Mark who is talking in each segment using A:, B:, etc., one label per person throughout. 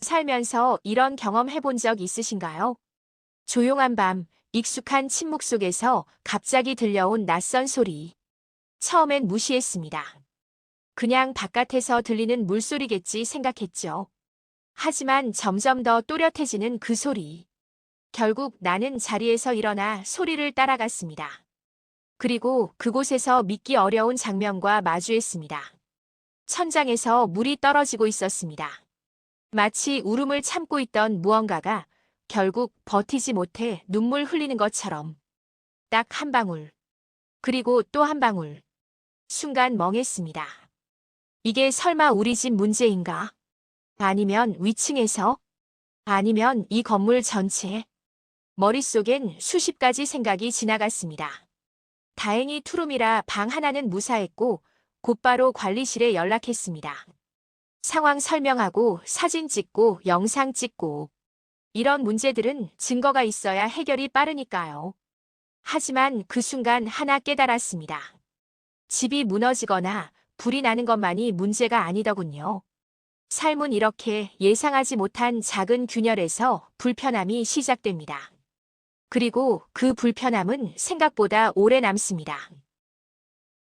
A: 살면서 이런 경험 해본 적 있으신가요? 조용한 밤, 익숙한 침묵 속에서 갑자기 들려온 낯선 소리. 처음엔 무시했습니다. 그냥 바깥에서 들리는 물소리겠지 생각했죠. 하지만 점점 더 또렷해지는 그 소리. 결국 나는 자리에서 일어나 소리를 따라갔습니다. 그리고 그곳에서 믿기 어려운 장면과 마주했습니다. 천장에서 물이 떨어지고 있었습니다. 마치 울음을 참고 있던 무언가가 결국 버티지 못해 눈물 흘리는 것처럼 딱 한 방울, 그리고 또 한 방울. 순간 멍했습니다. 이게 설마 우리 집 문제인가? 아니면 위층에서? 아니면 이 건물 전체? 머릿속엔 수십 가지 생각이 지나갔습니다. 다행히 투룸이라 방 하나는 무사했고 곧바로 관리실에 연락했습니다. 상황 설명하고 사진 찍고 영상 찍고 이런 문제들은 증거가 있어야 해결이 빠르니까요. 하지만 그 순간 하나 깨달았습니다. 집이 무너지거나 불이 나는 것만이 문제가 아니더군요. 삶은 이렇게 예상하지 못한 작은 균열에서 불편함이 시작됩니다. 그리고 그 불편함은 생각보다 오래 남습니다.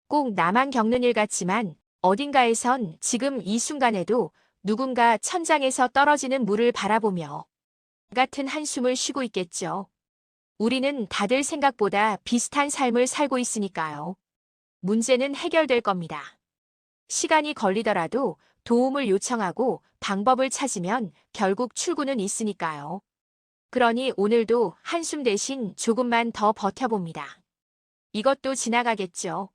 A: 꼭 나만 겪는 일 같지만 어딘가에선 지금 이 순간에도 누군가 천장에서 떨어지는 물을 바라보며 같은 한숨을 쉬고 있겠죠. 우리는 다들 생각보다 비슷한 삶을 살고 있으니까요. 문제는 해결될 겁니다. 시간이 걸리더라도 도움을 요청하고 방법을 찾으면 결국 출구는 있으니까요. 그러니 오늘도 한숨 대신 조금만 더 버텨봅니다. 이것도 지나가겠죠.